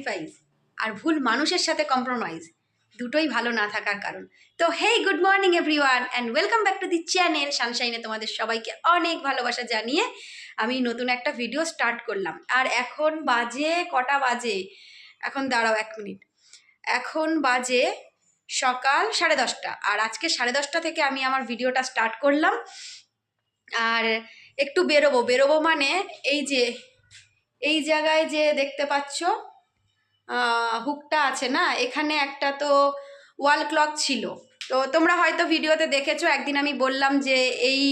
Sacrifice আর ভুল মানুষের সাথে কম্প্রোমাইজ দুটোই ভালো না থাকার কারণ। তো hey good morning everyone and welcome back to the channel সানশাইনে তোমাদের সবাইকে অনেক ভালোবাসা জানিয়ে আমি নতুন একটা ভিডিও স্টার্ট করলাম। আর এখন বাজে কটা বাজে? এখন দাঁড়াও এক মিনিট এখন বাজে সকাল সাড়ে দশটা। আর আজকে সাড়ে দশটা থেকে আমি আমার ভিডিওটা স্টার্ট করলাম। আর একটু বেরোবো। বেরোবো মানে এই যে, এই জায়গায় যে দেখতে পাচ্ছ হুকটা আছে না? এখানে একটা তো ওয়াল ক্লক ছিল। তো তোমরা হয়তো ভিডিওতে দেখেছ, একদিন আমি বললাম যে এই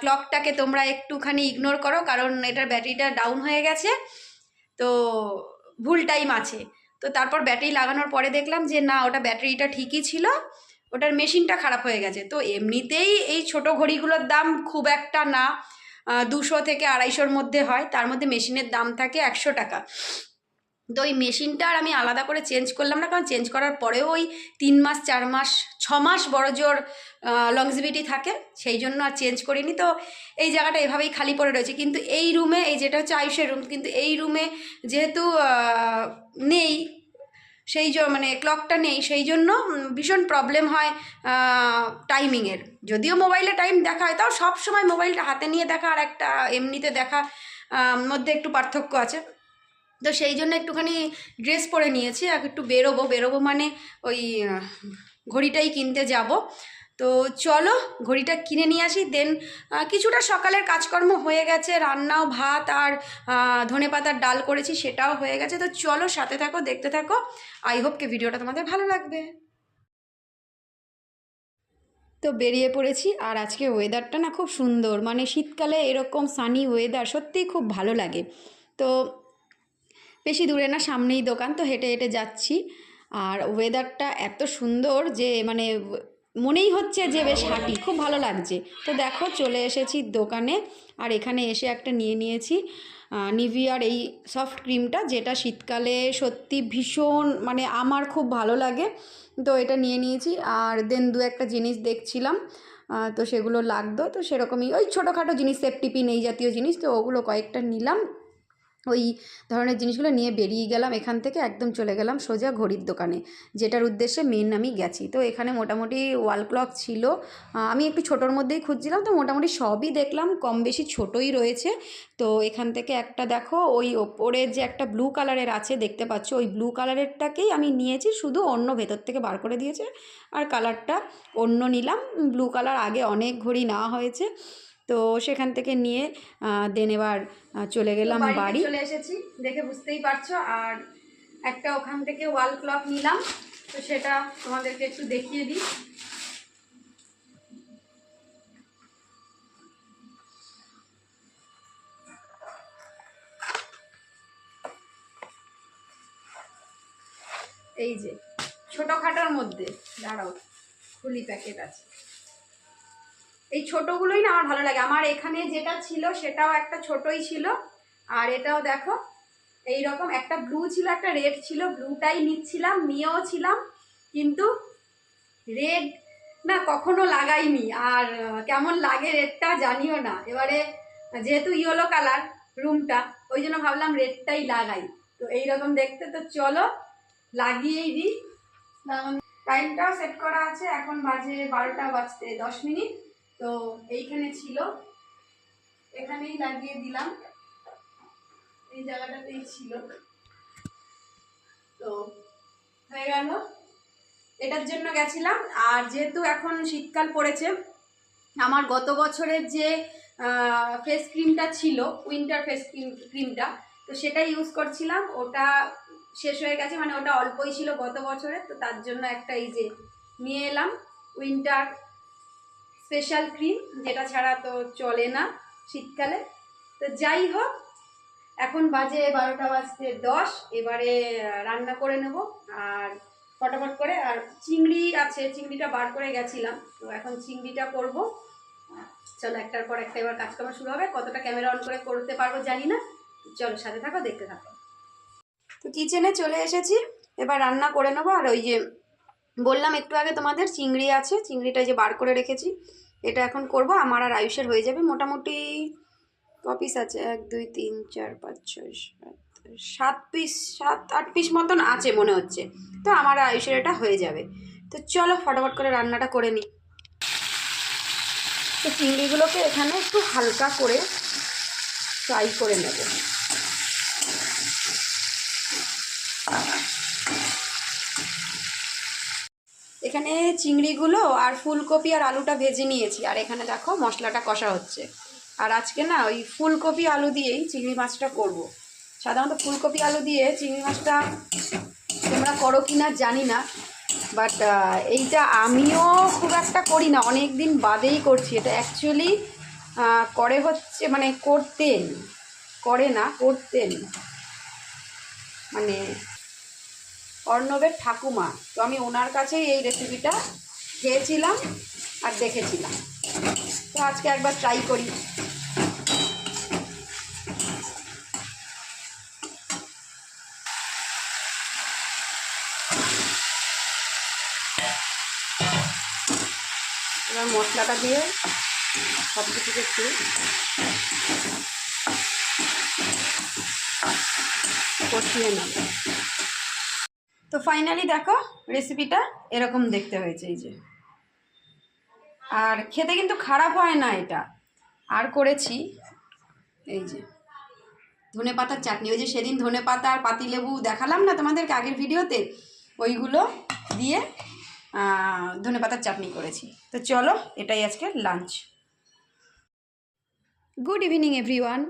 ক্লকটাকে তোমরা একটুখানি ইগনোর করো, কারণ এটার ব্যাটারিটা ডাউন হয়ে গেছে। তো ভুল টাইম আছে। তো তারপর ব্যাটারি লাগানোর পরে দেখলাম যে না, ওটা ব্যাটারিটা ঠিকই ছিল, ওটার মেশিনটা খারাপ হয়ে গেছে। তো এমনিতেই এই ছোট ঘড়িগুলোর দাম খুব একটা না দুশো থেকে আড়াইশোর মধ্যে হয়। তার মধ্যে মেশিনের দাম থাকে একশো টাকা। তো ওই মেশিনটা আর আমি আলাদা করে চেঞ্জ করলাম না, কারণ চেঞ্জ করার পরেও ওই তিন মাস, চার মাস, ছ মাস বড় জোর লংজিবিটি থাকে, সেই জন্য আর চেঞ্জ করিনি। তো এই জায়গাটা এভাবেই খালি পড়ে রয়েছে। কিন্তু এই রুমে, এই যেটা হচ্ছে আয়ুষের রুম কিন্তু এই রুমে যেহেতু নেই, সেই জন্য মানে ক্লকটা নেই, সেই জন্য ভীষণ প্রবলেম হয় টাইমিংয়ের যদিও মোবাইলে টাইম দেখা হয়, তাও সময় মোবাইলটা হাতে নিয়ে দেখা, আর একটা এমনিতে দেখা মধ্যে একটু পার্থক্য আছে। তো সেই জন্য একটুখানি ড্রেস পরে নিয়েছি, আর একটু বেরোবো। বেরোবো মানে ওই ঘড়িটাই কিনতে যাব। তো চলো, ঘড়িটা কিনে নিয়ে আসি। দেন কিছুটা সকালের কাজকর্ম হয়ে গেছে। রান্নাও, ভাত আর ধনে পাতার ডাল করেছি, সেটাও হয়ে গেছে। তো চলো, সাথে থাকো, দেখতে থাকো। আই হোপ কে ভিডিওটা তোমাদের ভালো লাগবে। তো বেরিয়ে পড়েছি, আর আজকে ওয়েদারটা না খুব সুন্দর। মানে শীতকালে এরকম সানি ওয়েদার সত্যিই খুব ভালো লাগে। তো বেশি দূরে না, সামনেই দোকান, তো হেঁটে হেঁটে যাচ্ছি। আর ওয়েদারটা এত সুন্দর যে মানে মনেই হচ্ছে যে, বেশ হাঁটি, খুব ভালো লাগছে। তো দেখো, চলে এসেছি দোকানে, আর এখানে এসে একটা নিয়ে নিয়েছি নিভিয়ার এই সফট ক্রিমটা যেটা শীতকালে সত্যি ভীষণ মানে আমার খুব ভালো লাগে। তো এটা নিয়ে নিয়েছি, আর দেন দু একটা জিনিস দেখছিলাম তো সেগুলো লাগতো, তো সেরকমই, ওই ছোটোখাটো জিনিস সেফটি পিন এই জাতীয় জিনিস, তো ওগুলো কয়েকটা নিলাম। ওই ধরনের জিনিসগুলো নিয়ে বেরিয়ে গেলাম এখান থেকে একদম চলে গেলাম সোজা ঘড়ির দোকানে। যেটার উদ্দেশ্যে মেন আমি গেছি। তো এখানে মোটামুটি ওয়াল ক্লক ছিল। আমি একটু ছোটোর মধ্যেই খুঁজছিলাম। তো মোটামুটি সবই দেখলাম। কম বেশি ছোটোই রয়েছে। তো এখান থেকে একটা দেখো, ওই ওপরে যে একটা ব্লু কালারের আছে দেখতে পাচ্ছ, ওই ব্লু কালারেরটাকেই আমি নিয়েছি। শুধু অন্য ভেতর থেকে বার করে দিয়েছে। আর কালারটা অন্য নিলাম। ব্লু কালার আগে অনেক ঘড়ি নেওয়া হয়েছে। তো সেখান থেকে নিয়ে দেন এবার চলে গেলাম বাড়ি। চলে এসেছি দেখে বুঝতেই পারছ। আর একটা ওখান থেকে ওয়াল ক্লক নিলাম তো সেটা তোমাদেরকে একটু দেখিয়ে দিই। এই যে ছোটোখাটোর মধ্যে দাঁড়াও খুলি প্যাকেট আছে। এই ছোটোগুলোই না আমার ভালো লাগে। আমার এখানে যেটা ছিল সেটাও একটা ছোটই ছিল। আর এটাও দেখো এই রকম একটা ব্লু ছিল, একটা রেড ছিল। ব্লুটাই নিচ্ছিলাম, নিয়েও ছিলাম, কিন্তু রেড না কখনো লাগাইনি। আর কেমন লাগে রেডটা জানিও না। এবারে যেহেতু ইয়েলো কালার রুমটা ওই জন্য ভাবলাম রেডটাই লাগাই। তো এই রকম দেখতে, তো চলো লাগিয়েই দিই। টাইমটাও সেট করা আছে। এখন বাজে বারোটা বাজতে দশ মিনিট। তো এইখানে ছিল। এখানেই লাগিয়ে দিলাম। এই জায়গাটাতেই ছিল। তো হয়ে গেল। এটার জন্য গেছিলাম। আর যেহেতু এখন শীতকাল পড়েছে, আমার গত বছরের যে ফেস ক্রিমটা ছিল উইন্টার ফেস ক্রিম ক্রিমটা তো সেটা ইউজ করছিলাম। ওটা শেষ হয়ে গেছে। মানে ওটা অল্পই ছিল গত বছরের তো তার জন্য একটা এই যে নিয়ে এলাম উইন্টার স্পেশাল ক্রিম যেটা ছাড়া তো চলে না শীতকালে। তো যাই হোক, এখন বাজে বারোটা বাজতে দশ, এবারে রান্না করে নেব আর ফটাফট করে। আর চিংড়ি আছে, চিংড়িটা বার করে গেছিলাম, তো এখন চিংড়িটা করব। চলো, একটার পর একটা এবার কাজকর্ম শুরু হবে। কতটা ক্যামেরা অন করে করতে পারব জানি না। চলো, সাথে থাকো, দেখতে থাকো। তো কিচেনে চলে এসেছি। এবার রান্না করে নেব, আর ওই যে বললাম একটু আগে তোমাদের, চিংড়ি আছে, চিংড়িটা যে বার করে রেখেছি, এটা এখন করব, আমার আর আয়ুষের হয়ে যাবে, মোটামুটি ক পিস আছে, এক, দুই, তিন, চার, পাঁচ, ছয়, সাত সাত পিস, সাত, আট পিস মতন আছে মনে হচ্ছে, তো আমার আয়ুষের এটা হয়ে যাবে, তো চলো ফটাফট করে রান্নাটা করে নিই। তো চিংড়িগুলোকে এখানে একটু হালকা করে ফ্রাই করে নেব। এখানে চিংড়িগুলো আর ফুলকপি আর আলুটা ভেজে নিয়েছি। আর এখানে দেখো মশলাটা কষা হচ্ছে। আর আজকে না ওই ফুলকপি আলু দিয়েই চিংড়ি মাছটা করব। সাধারণত ফুলকপি আলু দিয়ে চিংড়ি মাছটা তোমরা করো কি না জানি না, বাট এইটা আমিও খুব একটা করি না। অনেক দিন বাদেই করছি। এটা অ্যাকচুয়ালি করে হচ্ছে মানে করতেন, করে না, করতেন। মানে অর্ণবের ঠাকুমা। তো আমি ওনার কাছেই এই রেসিপিটা খেয়েছিলাম আর দেখেছিলাম। তো আজকে একবার ট্রাই করি। এবার মশলাটা দিয়ে সব কিছুকে একটু কষিয়ে নেব। তো ফাইনালি দেখো রেসিপিটা এরকম দেখতে হয়েছে, এই যে। আর খেতে কিন্তু খারাপ হয় না এটা। আর করেছি, এই যে। ধনে পাতার চাটনি, ওই যে সেদিন ধনে পাতা আর পাতিলেবু দেখালাম না তোমাদেরকে আগের ভিডিওতে? ওইগুলো দিয়ে ধনে পাতার চাটনি করেছি। তো চলো, এটাই আজকে লাঞ্চ গুড ইভিনিং এভরিওয়ান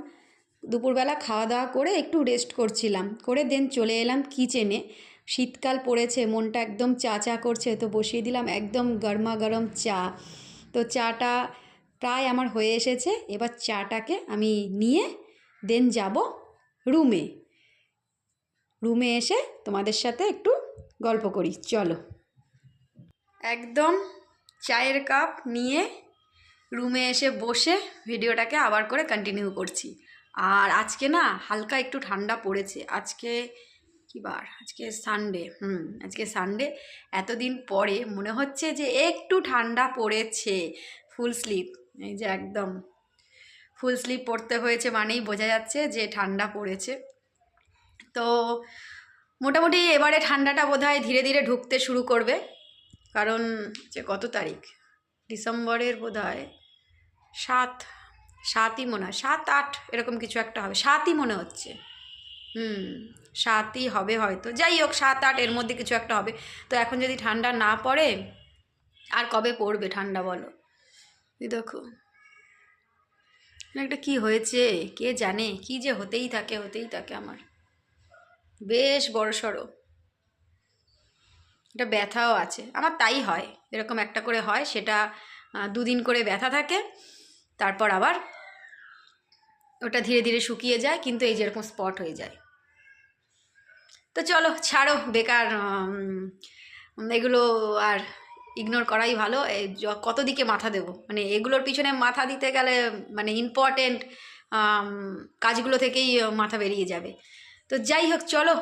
দুপুরবেলা খাওয়া দাওয়া করে একটু রেস্ট করছিলাম। করে দেন চলে এলাম কিচেনে শীতকাল পড়েছে, মনটা একদম চা চা করছে, তো বসিয়ে দিলাম একদম গরমা গরম চা। তো চাটা প্রায় আমার হয়ে এসেছে, এবার চাটাকে আমি নিয়ে দেন যাব রুমে। রুমে এসে তোমাদের সাথে একটু গল্প করি, চলো। একদম চায়ের কাপ নিয়ে রুমে এসে বসে ভিডিওটাকে আবার করে কন্টিনিউ করছি। আর আজকে না হালকা একটু ঠান্ডা পড়েছে, আজকে কী বার আজকে সানডে হুম, আজকে সানডে এতদিন পরে মনে হচ্ছে যে একটু ঠান্ডা পড়েছে। ফুল স্লিপ এই যে একদম। ফুল স্লিপ পড়তে হয়েছে মানেই বোঝা যাচ্ছে যে ঠান্ডা পড়েছে। তো মোটামুটি এবারে ঠান্ডাটা বোধহয় ধীরে ধীরে ঢুকতে শুরু করবে। কারণ যে কত তারিখ? ডিসেম্বরের বোধ হয় সাত, সাতই মনে হয়, সাত, আট, এরকম কিছু একটা হবে। সাতই মনে হচ্ছে। হুম, সাতই হবে হয়তো। যাই হোক, সাত আট, এর মধ্যে কিছু একটা হবে। তো এখন যদি ঠান্ডা না পড়ে, আর কবে পড়বে ঠান্ডা বলো? দেখো। একটা কি হয়েছে? কে জানে? কি যে হতেই থাকে হতেই থাকে আমার। বেশ বড় সড়ো। এটা ব্যথাও আছে। আমার তাই হয়। এরকম একটা করে হয়, সেটা দুদিন করে ব্যথা থাকে, তারপর আবার ওটা ধীরে ধীরে শুকিয়ে যায়, কিন্তু এই যেরকম স্পট হয়ে যায়। তো চলো, ছাড়ো, বেকার এগুলো আর ইগনোর করাই ভালো। কত দিকে মাথা দেব? মানে এগুলোর পিছনে মাথা দিতে গেলে মানে ইম্পর্টেন্ট কাজগুলো থেকেই মাথা বেরিয়ে যাবে। তো যাই হোক, চলো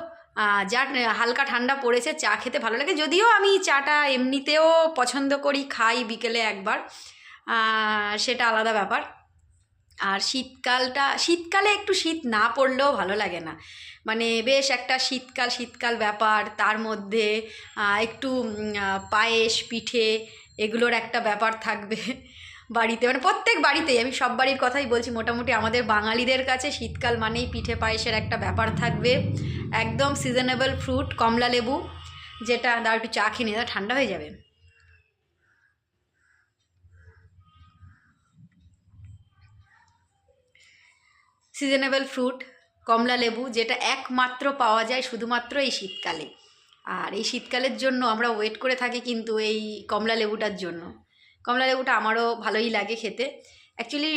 যা হালকা ঠান্ডা পড়েছে, চা খেতে ভালো লাগে। যদিও আমি চাটা এমনিতেও পছন্দ করি, খাই বিকেলে একবার। সেটা আলাদা ব্যাপার। আর শীতকালটা, শীতকালে একটু শীত না পড়লেও ভালো লাগে না। মানে বেশ একটা শীতকাল শীতকাল ব্যাপার। তার মধ্যে একটু পায়েস, পিঠে এগুলোর একটা ব্যাপার থাকবে বাড়িতে। মানে প্রত্যেক বাড়িতেই, আমি সব বাড়ির কথাই বলছি, মোটামুটি আমাদের বাঙালিদের কাছে শীতকাল মানেই পিঠে পায়েসের একটা ব্যাপার থাকবে। একদম সিজনেবল ফ্রুট কমলা লেবু, যেটা দাও একটু চা খেয়ে নিয়ে ঠান্ডা হয়ে যাবে। সিজনেবল ফ্রুট কমলা লেবু, যেটা একমাত্র পাওয়া যায় শুধুমাত্র এই শীতকালে। আর এই শীতকালের জন্য আমরা ওয়েট করে থাকি কিন্তু এই কমলা লেবুটার জন্য। কমলা লেবুটা আমারও ভালোই লাগে খেতে। অ্যাকচুয়ালি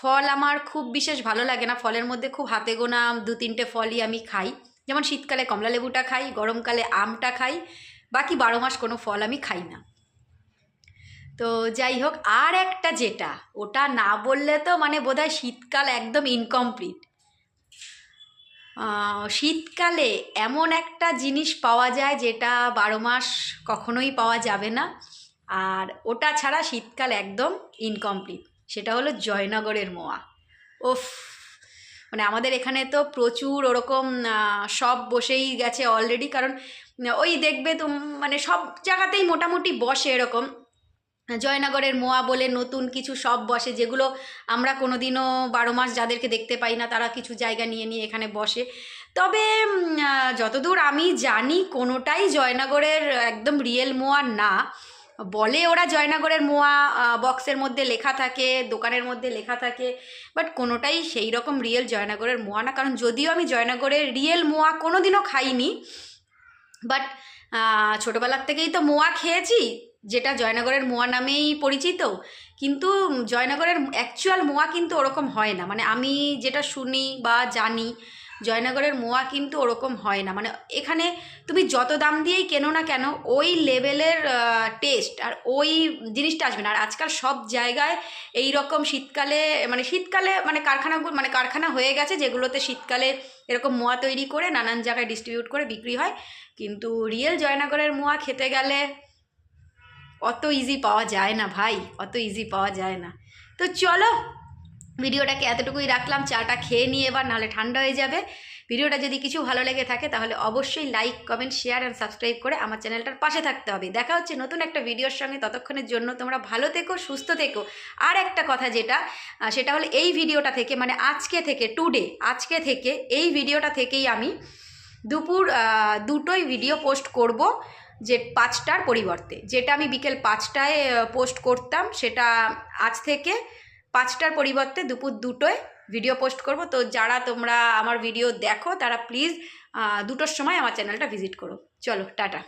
ফল আমার খুব বিশেষ ভালো লাগে না। ফলের মধ্যে খুব হাতে গোনা দু তিনটে ফলই আমি খাই। যেমন শীতকালে কমলা লেবুটা খাই, গরমকালে আমটা খাই, বাকি বারো মাস কোনো ফল আমি খাই না। তো যাই হোক, আর একটা যেটা, ওটা না বললে তো মানে বোধহয় শীতকাল একদম ইনকমপ্লিট শীতকালে এমন একটা জিনিস পাওয়া যায় যেটা বারো মাস কখনোই পাওয়া যাবে না। আর ওটা ছাড়া শীতকাল একদম ইনকমপ্লিট সেটা হলো জয়নগরের মোয়া। ওফ মানে আমাদের এখানে তো প্রচুর ওরকম সব বসেই গেছে অলরেডি কারণ ওই দেখবে তো মানে সব জায়গাতেই মোটামুটি বসে এরকম। জয়নগরের মোয়া বলে নতুন কিছু সব বসে, যেগুলো আমরা কোনোদিনও বারো মাস যাদেরকে দেখতে পাই না, তারা কিছু জায়গা নিয়ে নিয়ে এখানে বসে। তবে যতদূর আমি জানি কোনোটাই জয়নগরের একদম রিয়েল মোয়া না। বলে ওরা জয়নগরের মোয়া বক্সের মধ্যে লেখা থাকে, দোকানের মধ্যে লেখা থাকে বাট কোনোটাই সেই রকম রিয়েল জয়নগরের মোয়া না। কারণ যদিও আমি জয়নগরের রিয়েল মোয়া কোনোদিনও খাইনি বাট ছোটোবেলার থেকেই তো মোয়া খেয়েছি। যেটা জয়নগরের মোয়া নামেই পরিচিত, কিন্তু জয়নগরের অ্যাকচুয়াল মোয়া কিন্তু ওরকম হয় না। মানে আমি যেটা শুনি বা জানি, জয়নগরের মোয়া কিন্তু ওরকম হয় না। মানে এখানে তুমি যত দাম দিয়েই কেনো না কেন, ওই লেভেলের টেস্ট আর ওই জিনিসটা আসবে না। আর আজকাল সব জায়গায় এই রকম শীতকালে মানে শীতকালে মানে কারখানাগুলো মানে কারখানা হয়ে গেছে যেগুলোতে শীতকালে এরকম মোয়া তৈরি করে নানান জায়গায় ডিস্ট্রিবিউট করে বিক্রি হয়। কিন্তু রিয়েল জয়নগরের মোয়া খেতে গেলে অত ইজি পাওয়া যায় না ভাই, অত ইজি পাওয়া যায় না। তো চলো, ভিডিওটাকে এতটুকুই রাখলাম, চাটা খেয়ে নিয়ে এবার নাহলে ঠান্ডা হয়ে যাবে। ভিডিওটা যদি কিছু ভালো লেগে থাকে তাহলে অবশ্যই like comment share and subscribe করে আমার চ্যানেলটার পাশে থাকতে হবে। দেখা হচ্ছে নতুন একটা ভিডিওর সঙ্গে, ততক্ষণের জন্য তোমরা ভালো থেকো, সুস্থ থেকো। আর একটা কথা যেটা সেটা হলো এই ভিডিওটা থেকে মানে আজকে থেকে টুডে আজকে থেকে, এই ভিডিওটা থেকেই আমি দুপুর দুটোই ভিডিও পোস্ট করব। যে পাঁচটার পরিবর্তে, যেটা আমি বিকেল পাঁচটায় পোস্ট করতাম, সেটা আজ থেকে পাঁচটার পরিবর্তে দুপুর দুটোয় ভিডিও পোস্ট করব। তো যারা তোমরা আমার ভিডিও দেখো, তারা প্লিজ দুটোর সময় আমার চ্যানেলটা ভিজিট করো। চলো, টাটা।